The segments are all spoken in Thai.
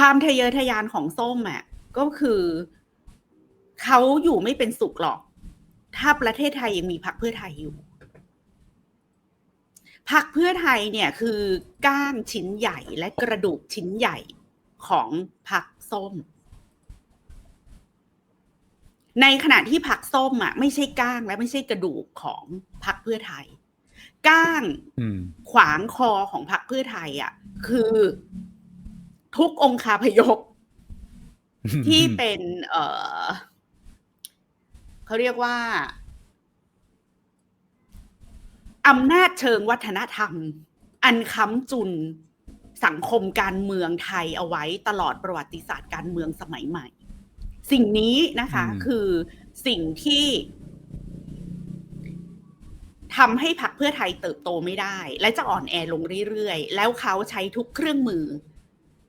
ความทะเยอทะยานของส้มอะก็คือเขาอยู่ไม่เป็นสุขหรอก ถ้าประเทศไทยยังมีพรรคเพื่อไทยอยู่พรรคเพื่อไทยเนี่ยคือก้างชิ้นใหญ่และกระดูกชิ้นใหญ่ของพรรคส้ม ในขณะที่พรรคส้มอะไม่ใช่ก้างและไม่ใช่กระดูกของพรรคเพื่อไทย ก้างอืมขวางคอของพรรคเพื่อไทยอะคือ ทุกองคาพยพที่เป็น เออเขาเรียกว่าอำนาจเชิงวัฒนธรรม อันค้ำจุนสังคมการเมืองไทยเอาไว้ตลอดประวัติศาสตร์การเมืองสมัยใหม่ สิ่งนี้นะคะอืมคือสิ่งที่ทำให้พรรคเพื่อไทยเติบโตไม่ได้ และจะอ่อนแอลงเรื่อยๆ แล้วเขาใช้ทุกเครื่องมือ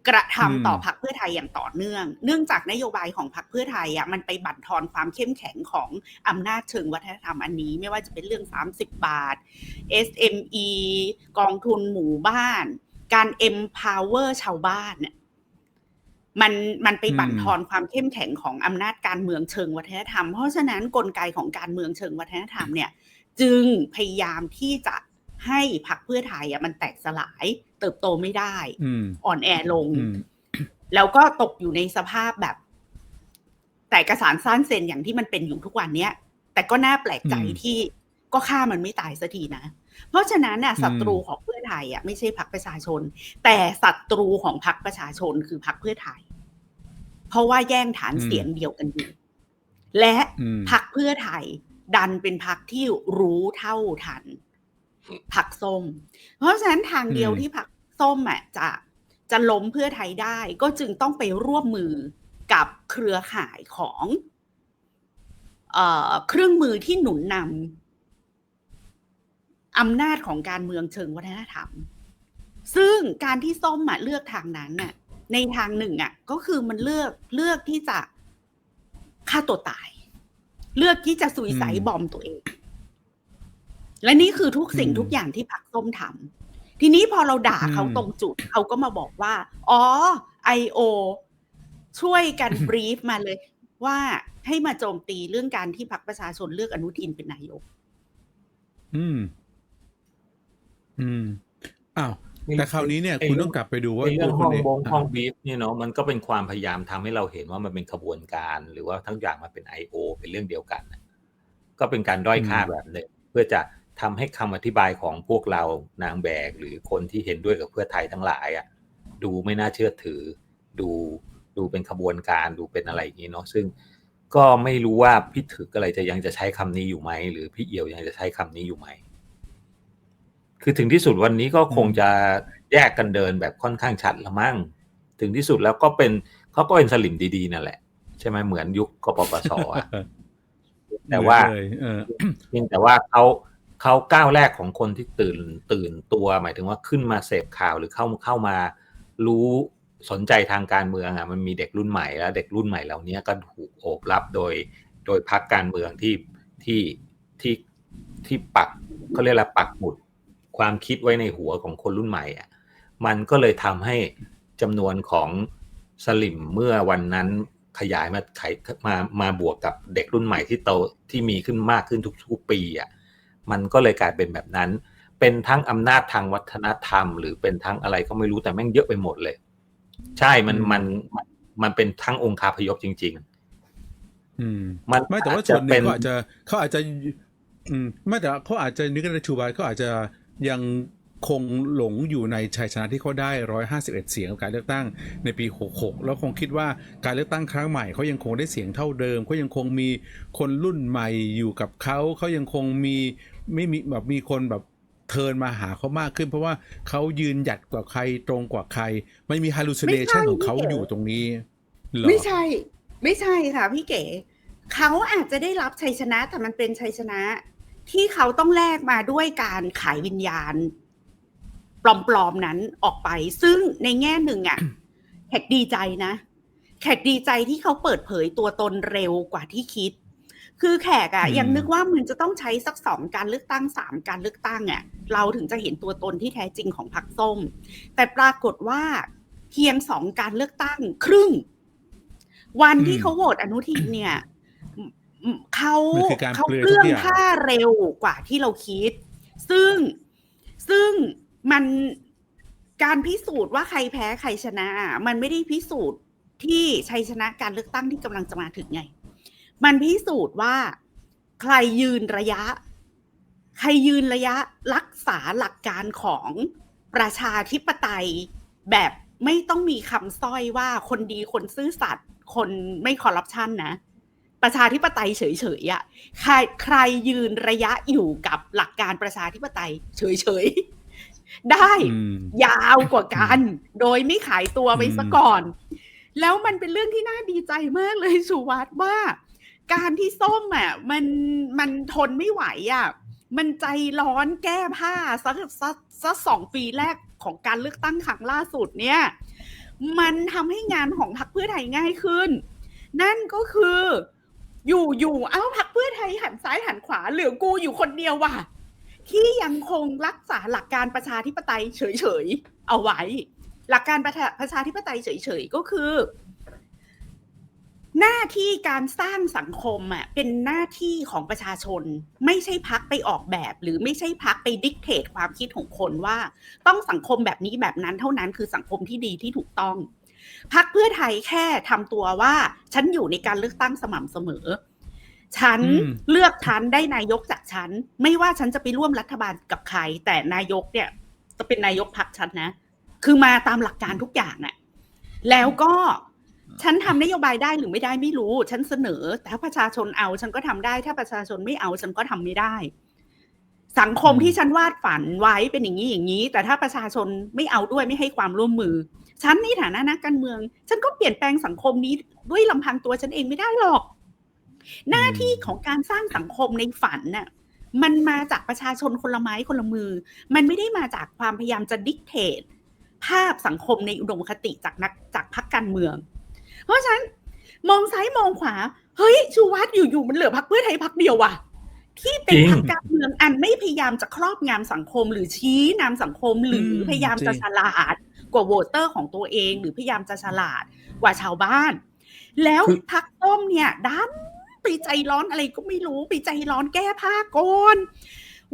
กระทำต่อพรรคเพื่อไทยอย่างต่อเนื่อง เนื่องจากนโยบายของพรรคเพื่อไทยอะมันไปบั่นทอนความเข้มแข็งของอำนาจเชิงวัฒนธรรมอันนี้ ไม่ว่าจะเป็นเรื่อง 30 บาท SME กองทุนหมู่บ้าน การ empower ชาวบ้านเนี่ยมันมันไปบั่นทอนความเข้มแข็งของอำนาจการเมืองเชิงวัฒนธรรม เพราะฉะนั้นกลไกของการเมืองเชิงวัฒนธรรมเนี่ย จึงพยายามที่จะให้พรรคเพื่อไทยอะมันแตกสลาย เติบโตไม่ได้อืมอ่อนแอลงอืมแล้วก็ตกอยู่ในสภาพแบบ แต่กระสานสั้นเซนอย่างที่มันเป็นอยู่ทุกวันเนี้ย แต่ก็น่าแปลกใจอืมที่ก็ฆ่ามันไม่ตายสักทีนะ เพราะฉะนั้นน่ะอืมศัตรูของเพื่อไทยอะไม่ใช่พรรคประชาชน แต่ศัตรูของพรรคประชาชนคือพรรคเพื่อไทย เพราะว่าแย่งฐานเสียงเดียวกันอยู่ และอืมพรรคเพื่อไทย ดันเป็นพรรคที่รู้เท่าทันพรรคส้ม เพราะฉะนั้นทางเดียวอืมที่พรรค ส้มอะจะจะล้มเพื่อไทยได้ ก็จึงต้องไปร่วมมือกับเครือข่ายของเอ่อเครื่องมือที่หนุนนำอำนาจของการเมืองเชิงวัฒนธรรม ซึ่งการที่ส้มอะเลือกทางนั้นน่ะ ในทางหนึ่งอะ ก็คือมันเลือกเลือกที่จะฆ่าตัวตาย เลือกที่จะสุยไสบอมตัวเอง และนี่คือทุกสิ่งอืมทุกอย่างที่พรรคส้มทำ ทีนี้พอเราด่าเขาอืมตรงจุดเขาก็มาบอกว่า อ๋อไอโอช่วยกันบรีฟมาเลย ว่าให้มาโจมตีเรื่องการที่พรรคประชาชนเลือกอนุทินเป็นนายก อืม อืม อ้าวไอ้แต่คราวนี้เนี่ยไอ้คุณต้องกลับไปดูว่าไอ้เรื่องตัวห้คุอณงเองบงอะห้องบีฟเนี่ยเนาะมันก็เป็นความพยายามทำให้เราเห็นว่ามันเป็นขบวนการ หรือว่าทั้งอย่างมันเป็น I.O. เป็นเรื่องเดียวกันน่ะก็เป็นการด้อยค่าแบบหนึ่งเพื่อจะ ทำให้คำอธิบายของพวกเรานางแบก หรือคนที่เห็นด้วยกับเพื่อไทยทั้งหลายอะดูไม่น่าเชื่อถือ ดูดูเป็นขบวนการดูเป็นอะไรอย่างนี้เนาะซึ่งก็ไม่รู้ว่าพี่ถึกอะไรจะยังจะใช้คำนี้อยู่ไหม หรือพี่เอี่ยวยังจะใช้คำนี้อยู่ไหม คือถึงที่สุดวันนี้ก็คงจะแยกกันเดินแบบค่อนข้างชัดละมั้งถึงที่สุดแล้วก็เป็นเขาก็เป็นสลิมดีๆนั่นแหละ ใช่ไหมเหมือนยุคกปปสอะแต่ว่าเลยเออเพียงแต่ว่าเขา เขาก้าวแรกของคนที่ตื่นตื่นตัว หมายถึงว่าขึ้นมาเสพข่าวหรือเข้าเข้ามารู้สนใจทางการเมืองอะมันมีเด็กรุ่นใหม่แล้ว เด็กรุ่นใหม่เหล่านี้ก็ถูกโอบรับโดยโดยพรรคการเมืองที่ที่ที่ที่ปักเขาเรียกอะไรปักหมุดความคิดไว้ในหัวของคนรุ่นใหม่อะมันก็เลยทำให้จำนวนของสลิมเมื่อวันนั้นขยายมาไขมามาบวกกับเด็กรุ่นใหม่ที่โตที่มีขึ้นมากขึ้นทุกๆปีอะ มันก็เลยกลายเป็นแบบนั้น เป็นทั้งอำนาจทางวัฒนธรรม หรือเป็นทั้งอะไรก็ไม่รู้แต่แม่งเยอะไปหมดเลย ใช่มันอืมมันมันมันเป็นทั้งองค์คาพยพจริงอืมๆมันไม่แต่ว่าอจส่จะวนหนึ่เป็งนเขาอาจจะเขาอาจจะ อืมไม่แต่เขาอาจจะนึกในชูบายเขาอาจจะยังคงหลงอยู่ในชัยชนะที่เขาได้ร้อยห้าสิบเอ็ดเสียงกับการเลือกตั้งในปีหกหกแล้วคงคิดว่าการเลือกตั้งครั้งใหม่เขายังคงได้เสียงเท่าเดิมเขายังคงมีคนรุ่นใหม่อยู่กับเขาเขายังคงมี ไม่มีแบบมีคนแบบเทิร์นมาหาเขามากขึ้น เพราะว่าเขายืนหยัดกว่าใครตรงกว่าใคร ไม่มี hallucination ของเขาไม่ใช่อยู่ตรงนี้เหรอไม่ใช่ ไม่ใช่ค่ะพี่เก๋เขาอาจจะได้รับชัยชนะแต่มันเป็นชัยชนะ ที่เขาต้องแลกมาด้วยการขายวิญญาณ ปลอมๆนั้นออกไป ซึ่งในแง่หนึ่งอะ่ะแขกดีใจนะ แขกดีใจที่เขาเปิดเผยตัวตนเร็วกว่าที่คิด คือแขกอะ่ะอืมยังนึกว่ามันจะต้องใช้สักสองการเลือกตั้งสามการเลือกตั้งอะ่ะเราถึงจะเห็นตัวตนที่แท้จริงของพรรคส้ม แต่ปรากฏว่าเพียงสองการเลือกตั้งครึ่ง วันที่อืมเขาโหวตอนุทินเนี่ยอืมเขามันคือการเขาเปลือยเปลื้องทุกอย่างผ้าเร็วกว่าที่เราคิด ซึ่งซึ่งมันการพิสูจน์ว่าใครแพ้ใครชนะอะมันไม่ได้พิสูจน์ที่ชัยชนะการเลือกตั้งที่กำลังจะมาถึงไง มันพิสูจน์ว่า ใครยืนระยะ ใครยืนระยะรักษาหลักการของประชาธิปไตยแบบไม่ต้องมีคำสร้อยว่าคนดีคนซื่อสัตย์คนไม่คอร์รัปชันนะ ประชาธิปไตยเฉยๆอะ่ะใครใครยืนระยะอยู่กับหลักการประชาธิปไตย เฉยๆ ได้อืมยาวกว่ากัน โดยไม่ขายตัวไปซะก่อน แล้วมันเป็นเรื่องที่น่าดีใจมากเลยสุวัสด์ว่า การที่ส้มอะมันมันทนไม่ไหวอะมันใจร้อนแก้ผ้าสักสักสักสองปีแรกของการเลือกตั้งครั้งล่าสุดเนี่ย มันทำให้งานของพรรคเพื่อไทยง่ายขึ้น นั่นก็คือ อยู่อยู่เอ้าพรรคเพื่อไทยหันซ้ายหันขวาเหลือกูอยู่คนเดียวว่ะ ที่ยังคงรักษาหลักการประชาธิปไตยเฉยๆเอาไว้ หลักการประชาประชาธิปไตยเฉยๆก็คือ หน้าที่การสร้างสังคมอะเป็นหน้าที่ของประชาชน ไม่ใช่พักไปออกแบบ หรือไม่ใช่พักไปดิกเทตความคิดของคนว่า ต้องสังคมแบบนี้แบบนั้นเท่านั้นคือสังคมที่ดีที่ถูกต้อง พักเพื่อไทยแค่ทำตัวว่า ฉันอยู่ในการเลือกตั้งสม่ำเสมอ ฉันเลือกฉันได้นายกจากฉัน ไม่ว่าฉันจะไปร่วมรัฐบาลกับใคร แต่นายกเนี่ย จะเป็นนายกพักฉันนะ คือมาตามหลักการทุกอย่างน่ะแล้วก็ ฉันทำนโยบายได้หรือไม่ได้ไม่รู้ ฉันเสนอ แต่ถ้าประชาชนเอา ฉันก็ทำได้ ถ้าประชาชนไม่เอา ฉันก็ทำไม่ได้ สังคมอืมที่ฉันวาดฝันไว้เป็นอย่างนี้อย่างนี้ แต่ถ้าประชาชนไม่เอาด้วยไม่ให้ความร่วมมือ ฉันในฐานะนักการเมือง ฉันก็เปลี่ยนแปลงสังคมนี้ด้วยลำพังตัวฉันเองไม่ได้หรอก หน้าที่ของการสร้างสังคมในฝันน่ะ มันมาจากประชาชนคนละไม้คนละมือ มันไม่ได้มาจากความพยายามจะดิกเทตภาพสังคมในอุดมคติจากนักจากพรรคการเมือง เพราะฉะนั้นมองซ้ายมองขวา เฮ้ย ชูวัฒน์อยู่ๆมันเหลือพรรคเพื่อไทยพรรคเดียวว่ะ ที่เป็นจริงพรรคการเมืองอันไม่พยายามจะครอบงำสังคม หรือชี้นำสังคมหรืออมพยายามจะจริงฉลาดกว่าโหวตเตอร์ของตัวเอง หรือพยายามจะฉลาดกว่าชาวบ้าน แล้วพรรคส้มเนี่ยดันไปใจร้อนอะไรก็ไม่รู้ไปใจร้อนแก้ผ้าก่อน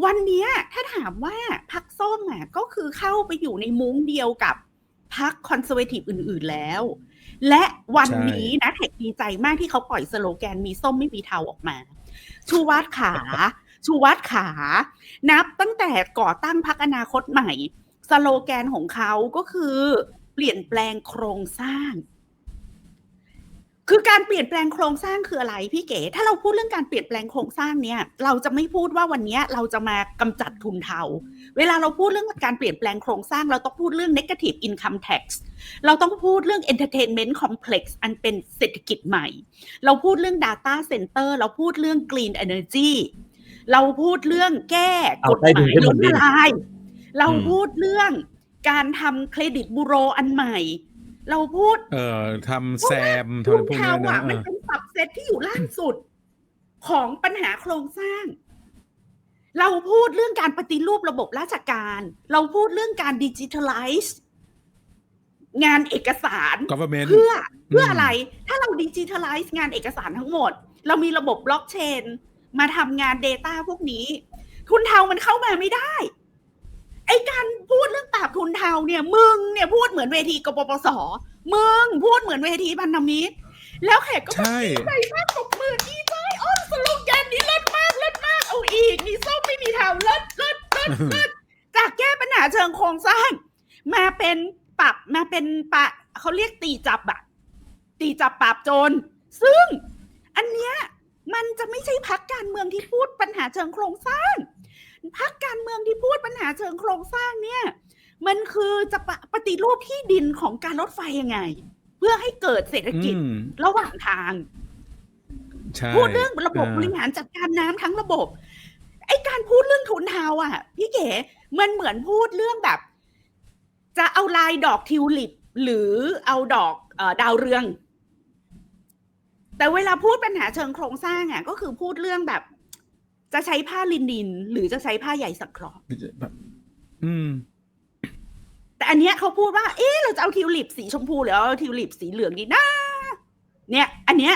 วันเนี้ยถ้าถามว่าพักส้มอะก็คือเข้าไปอยู่ในมุ้งเดียวกับพักคอนเซอร์เวทีฟอื่น ๆแล้ว และวันนี้นะแท็กดีใจมากที่เขาปล่อยสโลแกนมีส้มไม่มีเทาออกมา ชูวัตรขาชูวัตรขา นับตั้งแต่ก่อตั้งพักอนาคตใหม่ สโลแกนของเขาก็คือ เปลี่ยนแปลงโครงสร้าง คือการเปลี่ยนแปลงโครงสร้างคืออะไรพี่เก๋ ถ้าเราพูดเรื่องการเปลี่ยนแปลงโครงสร้างเนี่ย เราจะไม่พูดว่าวันเนี้ยเราจะมากำจัดทุนเทา เวลาเราพูดเรื่องการเปลี่ยนแปลงโครงสร้าง เราต้องพูดเรื่อง negative income tax เราต้องพูดเรื่อง entertainment complex อันเป็นเศรษฐกิจใหม่ เราพูดเรื่อง data center เราพูดเรื่อง green energy เราพูดเรื่องแก้กฎหมายล้มละลาย เราพูดเรื่องการทำเครดิตบูโรอันใหม่ เราพูด เอ่อทำแซมทำทุอะไรนพวกเทานี้นะอะเอมันอเป็นสับเซตที่อยู่ล่างสุด ของปัญหาโครงสร้าง เราพูดเรื่องการปฏิรูประบบราชการ เราพูดเรื่องการดิจิทัลไลซ์งานเอกสาร government เพื่อเพื่อมอะไร ถ้าเราดิจิทัลไลซ์งานเอกสารทั้งหมด เรามีระบบบล็อกเชน มาทำงาน Data พวกนี้ทุนเทามันเข้ามาไม่ได้ ไอการพูดเรื่องปราบทุนเทาเนี่ย มึงเนี่ยพูดเหมือนเวทีกปปส มึงพูดเหมือนเวทีพันธมิตร แล้วแขกก็ใช่ใจมากตบมือดีใจอ้อนสโลแกนนี้เลิศมากเลิศมากเอาอีกมีส้มไม่มีเทาเลิศเลิศเลิศเลิศจากแก้ปัญหาเชิงโครงสร้าง มาเป็นปรับมาเป็นปะเขาเรียกตีจับอะตีจับปราบโจรซึ่งอันเนี้ยมันจะไม่ใช่พักการเมืองที่พูดปัญหาเชิงโครงสร้าง พักการเมืองที่พูดปัญหาเชิงโครงสร้างเนี่ย มันคือจะปะปฏิรูปที่ดินของการรถไฟยังไง เพื่อให้เกิดเศรษฐกิจอืมระหว่างทางใช่พูดเรื่องระบบอ่าบริหารจัดการน้ำทั้งระบบไอการพูดเรื่องทุนเทาอะ พี่เก๋มันเหมือนพูดเรื่องแบบ จะเอาลายดอกทิวลิป หรือเอาดอกเออดาวเรือง แต่เวลาพูดปัญหาเชิงโครงสร้างอะ ก็คือพูดเรื่องแบบ จะใช้ผ้าลินิน หรือจะใช้ผ้าใยสังเคราะห์แบบอืม แต่อันเนี้ยเขาพูดว่า เอ๊ะเราจะเอาทิวลิปสีชมพูหรือเอาทิวลิปสีเหลืองดีนะเนี่ย อันเนี้ย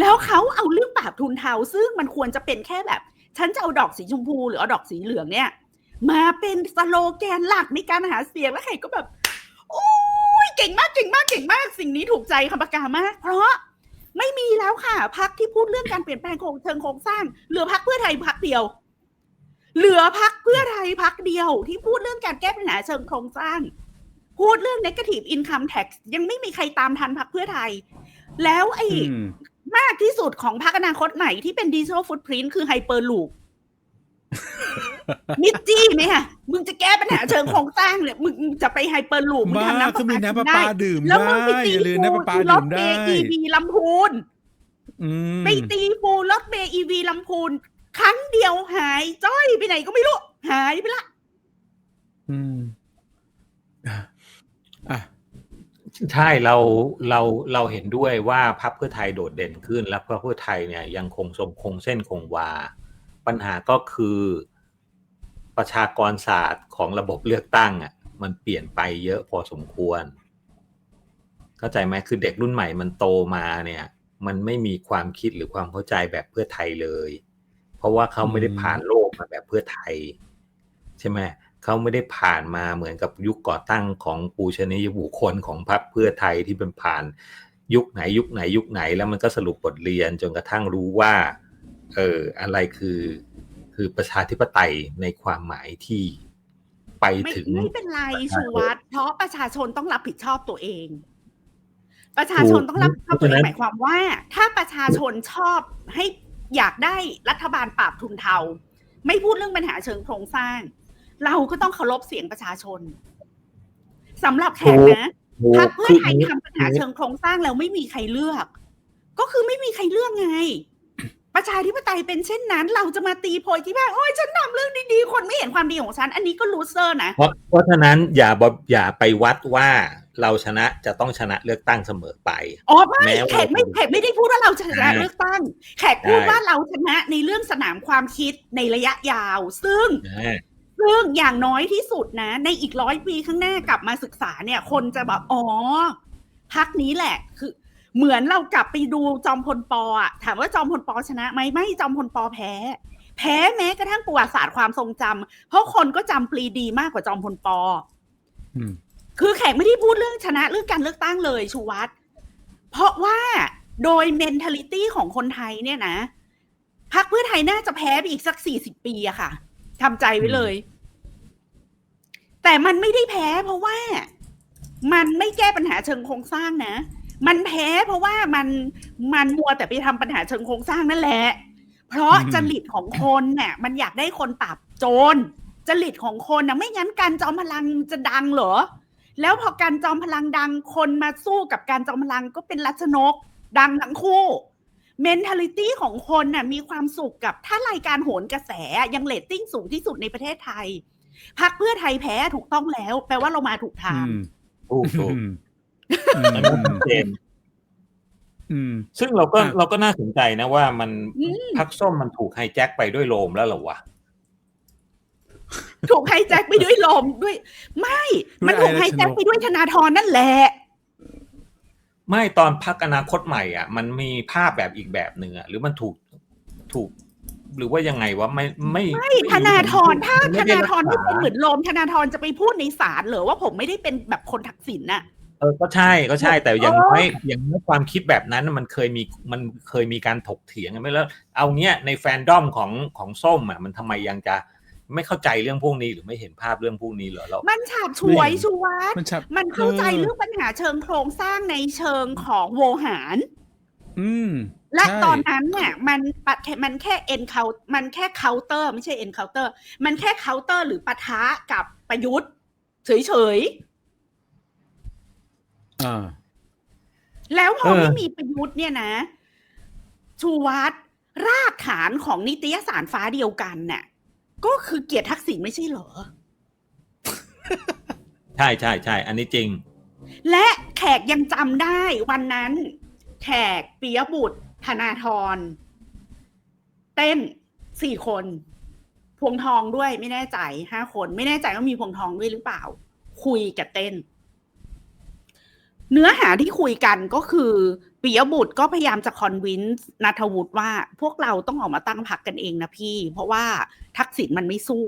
แล้วเขาเอาเรื่องปราบทุนเทาซึ่งมันควรจะเป็นแค่แบบ ฉันจะเอาดอกสีชมพูหรือเอาดอกสีเหลืองเนี่ย มาเป็นสโลแกนหลักในการหาเสียงแล้วใครก็แบบโอ้ยเก่งมากเก่งมากเก่งมาก สิ่งนี้ถูกใจคำปากามาก เพราะ ไม่มีแล้วค่ะพักที่พูดเรื่องการเปลี่ยนแปลงโครงเชิงโครงสร้างเหลือพักเพื่อไทยพักเดียว เหลือพักเพื่อไทยพักเดียว ที่พูดเรื่องการแก้ปัญหาเชิงโครงสร้าง พูดเรื่อง negative income tax ยังไม่มีใครตามทันพักเพื่อไทย แล้วไอ้อืมมากที่สุดของพรรคอนาคตใหม่ที่เป็นดิจิทัลฟุตพ i ิ n t คือไฮเปอร์ลูป มิดจี้ไหมคะมึงจะแก้ปัญหาเชิงโครงสร้างเนี่ยมึงจะไปไฮเปอร์ลูปมึงบ้าทำน้ำก็มีน้ำประได้ปาดื่มแล้วมึได้งไปตีอย่าลืมฟูน้ำประปาที่รดื่ถมเมได้ย์อีวีลำพูนอืมไปตีฟูรถเมย์อีวีลำพูนครั้งเดียวหายจ้อยไปไหนก็ไม่รู้ หายไปละอืมอะอะใช่เราเราเราเห็นด้วยว่าพรรคเพื่อไทยโดดเด่นขึ้น และพรรคเพื่อไทยเนี่ยยังคงทรงคงเส้นคงวา ปัญหาก็คือ ประชากรศาสตร์ของระบบเลือกตั้งอะมันเปลี่ยนไปเยอะพอสมควร เข้าใจไหมคือเด็กรุ่นใหม่มันโตมาเนี่ย มันไม่มีความคิดหรือความเข้าใจแบบเพื่อไทยเลย เพราะว่าเขาไม่ได้ผ่านโลกมาแบบเพื่อไทย ใช่ไหมเขาไม่ได้ผ่านมาเหมือนกับยุคก่อตั้งของปูชนียบุคคลของพรรคเพื่อไทยที่เป็นผ่านยุคไหนยุคไหนยุคไหนแล้วมันก็สรุปบทเรียนจนกระทั่งรู้ว่า เอออะไรคือ คือประชาธิปไตยในความหมายที่ไปไม่ถึงไม่เป็นไรประชาชนชูวัตรเพราะประชาชนต้องรับผิดชอบตัวเอง ประชาชนต้องรับผิดชอบตัวเองหมายความว่า ถ้าประชาชนชอบให้อยากได้รัฐบาลปราบทุนเทา ไม่พูดเรื่องปัญหาเชิงโครงสร้าง เราก็ต้องเคารพเสียงประชาชนสำหรับแขกนะพรรคเพื่อไทยทำปัญหาเชิงโครงสร้างแล้วไม่มีใครเลือก ก็คือไม่มีใครเลือกไง ประชาธิปไตยเป็นเช่นนั้น เราจะมาตีโพยที่ว่าโอ้ยฉันทำเรื่องดีๆ คนไม่เห็นความดีของฉัน อันนี้ก็ลูเซอร์นะ เพราะเพราะฉะนั้นอย่าบอย่าไปวัดว่าเราชนะจะต้องชนะเลือกตั้งเสมอไปอ๋อไม่แม้ว่าแขกไม่แขกไม่ได้พูดว่าเราชนะอ่าเลือกตั้ง แขกพูดใช่ว่าเราชนะในเรื่องสนามความคิดในระยะยาว ซึ่งอ่าซึ่งอย่างน้อยที่สุดนะ ในอีกร้อยปีข้างหน้า กลับมาศึกษาเนี่ย คนจะแบบอ๋อพักนี้แหละ คือ เหมือนเรากลับไปดูจอมพลปอะถามว่าจอมพลปชนะไหมไม่จอมพลปแพ้ แพ้แม้กระทั่งประวัติศาสตร์ความทรงจำเพราะคนก็จำปรีดีมากกว่าจอมพลปอืมคือแขกไม่ได้พูดเรื่องชนะเรื่องการเลือกตั้งเลยชูวัตรเพราะว่าโดย mentality ของคนไทยเนี่ยนะพรรคเพื่อไทยน่าจะแพ้ไปอีกสักสี่สิบปีอะค่ะทำใจไว้เลย แต่มันไม่ได้แพ้เพราะว่ามันไม่แก้ปัญหาเชิงโครงสร้างนะ มันแพ้เพราะว่ามันมันมัวแต่ไปทำปัญหาเชิงโครงสร้างนั่นแหละ เพราะอืมจริตของคนเนี่ยมันอยากได้คนปราบโจรจริตของคนนะไม่งั้นการจอมพลังจะดังเหรอ แล้วพอการจอมพลังดังคนมาสู้กับการจอมพลังก็เป็นรัชนก ดังทั้งคู่ mentality ของคนน่ะมีความสุขกับถ้ารายการโหนกระแสยังเลตติ้งสูงที่สุดในประเทศไทยพักเพื่อไทยแพ้ถูกต้องแล้ว แปลว่าเรามาถูกทางอืมถูกถูก อืมอันนี้ชัดเจนอืมซึ่งเราก็อะเราก็น่าสนใจนะว่ามันอืมพักส้มมันถูกไฮแจ็คไปด้วยโลมแล้วเหรอวะถูกไฮแจ็คไปด้วยลมด้วย ไม่ มันถูกไฮแจ็คไปด้วยธนาธรนั่นแหละ ไม่ตอนพักอนาคตใหม่อะ มันมีภาพแบบอีกแบบหนึ่งอะหรือมันถูกถูก หรือว่ายังไงวะไม่ไม่ไม่ธนาธรถ้ามัธไม่ได้นาธรไม่กษเป็นเหมือนลมธนาธรจะไปพูดในศาลเหรอว่าผมไม่ได้เป็นแบบคนทักษิณน่ะ เออก็ใช่ก็ใช่แต่อย่างเออน้อยอย่างน้อยความคิดแบบนั้นน่ะมันเคยมีมันเคยมีการถกเถียงกันไหมแล้ว เอาเนี้ยในแฟนดอมของของส้มอะมันทำไมยังจะไม่เข้าใจเรื่องพวกนี้หรือไม่เห็นภาพเรื่องพวกนี้เหรอเรา มันฉาบฉวยชูวัตรมันชับมันเข้าใจเออเรื่องปัญหาเชิงโครงสร้างในเชิงของโวหาร อืม และใช่ตอนนั้นเนี่ยมันปะมันแค่เอ็นเคามันแค่เคาน์เตอร์ ไม่ใช่เอ็นเคาน์เตอร์ มันแค่เคาน์เตอร์หรือปะทะกับประยุทธ์เฉยอ่าๆ แล้วพอเออไม่มีประยุทธ์เนี่ยนะ ชูวัตรรากฐานของนิตยสารฟ้าเดียวกันน่ะ ก็คือเกียรติทักษิณไม่ใช่เหรอ ใช่ใช่ใช่อันนี้จริง และแขกยังจำได้วันนั้น แขกปิยบุตร ธนาธรเต้นสี่คน พวงทองด้วยไม่แน่ใจห้าคน ไม่แน่ใจว่ามีพวงทองด้วยหรือเปล่าคคุยกับเต้น เนื้อหาที่คุยกันก็คือปิยบุตรก็พยายามจะคอนวินส์นัทวุฒิว่าพวกเราต้องออกมาตั้งพักกันเองนะพี่ เพราะว่าทักษิณมันไม่สู้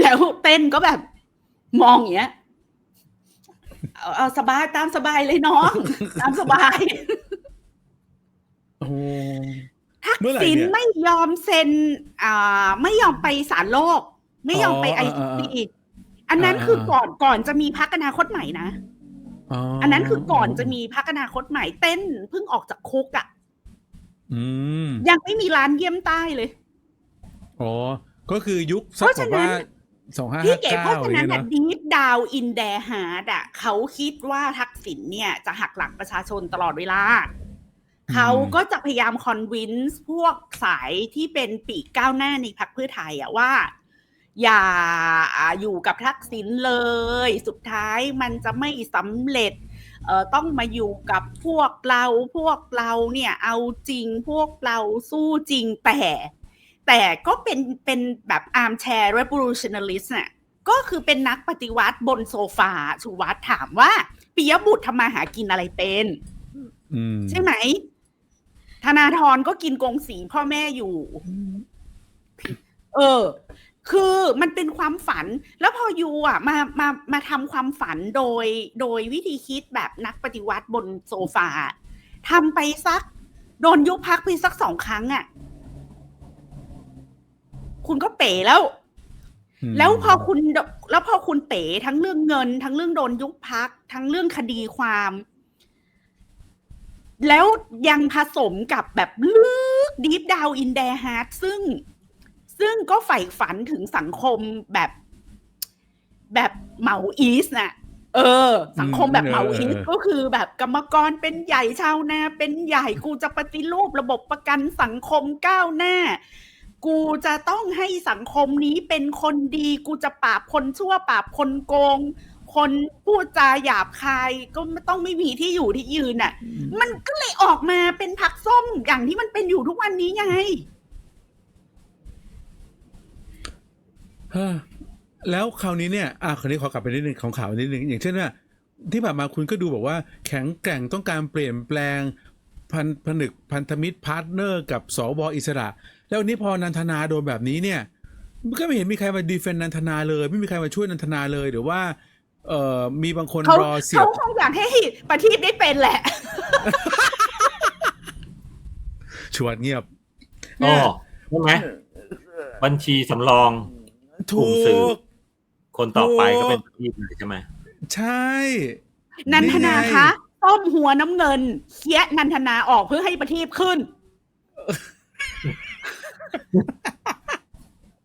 แล้วเต้นก็แบบมองอย่างเงี้ยเอาเอาสบายตามสบายเลยน้อง ตามสบายโอ้ทักเมื่อไหร่ษิณเนี่ยไม่ยอมเซ็น อ่า ไม่ยอมไปศาลโลก ไม่ยอมไปอ๋ไอออ่าซี อ่าอันนั้นอ่าคือก่อนก่อนจะมีพักอนาคตใหม่นะอันนั้นคือก่อนจะมีพักอนาคตใหม่เต้นเพิ่งออกจากคุกอะ่ะอืมยังไม่มีร้านเยี่ยมใต้เลยอ๋อก็คือยุคสักเพราะแบฉะบนั้ว่านสองห้าพี่ห้าเก๋เก้าเพราะอฉะย่างนั้นเงี้ยอะเนาะดีฟดาวอินแดฮาร์ดอะเขาคิดว่าทักษิณเนี่ย จะหักหลังประชาชนตลอดเวลา เขาก็จะพยายามคอนวินส์พวกสายที่เป็นปีกก้าวหน้าในพรรคเพื่อไทยอะว่า อย่าอยู่กับทักษิณเลย สุดท้ายมันจะไม่สำเร็จเอ่อต้องมาอยู่กับพวกเราพวกเราเนี่ยเอาจริงพวกเราสู้จริงแต่ แต่ก็เป็นเป็นแบบอาร์มแชร์ revolutionalist น่ะก็คือเป็นนักปฏิวัติบนโซฟาชูวัตรถามว่าปิยบุตรทำมาหากินอะไรเป็นอืมใช่ไหม ธนาธรก็กินกงสีพ่อแม่อยู่ เออ คือมันเป็นความฝัน แล้วพอยูอะมามามาทำความฝันโดยโดยวิธีคิดแบบนักปฏิวัติบนโซฟาทำไปสัก โดนยุบพักไปสักสองครั้งอะ คุณก็เป๋แล้วมแล้วพอคุณแล้วพอคุณเป๋ทั้งเรื่องเงิน ทั้งเรื่องโดนยุบพัก ทั้งเรื่องคดีความ แล้วยังผสมกับแบบลึกดีฟดาวอินแดฮาร์ดซึ่ง ซึ่งก็ใฝ่ฝันถึงสังคมแบบแบบเหมาอีสน่ะ เออ สังคมแบบเหมาอีสก็คือแบบกรรมกรเป็นใหญ่ชาวนาเป็นใหญ่กูจะปฏิรูประบบประกันสังคมก้าวหน้า กูจะต้องให้สังคมนี้เป็นคนดี กูจะปราบคนชั่วปราบคนโกง คนพูดจาหยาบคาย ก็ไม่ต้องไม่มีที่อยู่ที่ยืนอะ มันก็เลยออกมาเป็นผักส้มอย่างที่มันเป็นอยู่ทุกวันนี้ไง แล้วคราวนี้เนี่ยอะคราวนี้ขอกลับไปนิดนึงของข่าวนิดนึงอย่างเช่นว่า ที่ผ่านมาคุณก็ดูแบบว่า แข็งแกร่งต้องการเปลี่ยนแปลงพันผนึกพันธมิตรพาร์ทเนอร์กับสวอิสระ แล้ววันนี้พอนันทนาโดนแบบนี้เนี่ยมันก็ไม่เห็นมีใครมาดีเฟนนันทนาเลย ไม่มีใครมาช่วยนันทนาเลยหรือว่า เอ่อมีบางคนเขารอเสียเขาบคงอยากให้ประทีปได้เป็นแหละ ชวดเงียบอ๋อใช่ไหมบัญชีสำรอง ถูกลุ่มสื่อกคนต่อไปถูกก็เป็นพี่เลยใช่ไหมใช่ นันทนาไงคะต้มหัวน้ำเงินเคี้ยนันทนาออกเพื่อให้ประทีปขึ้น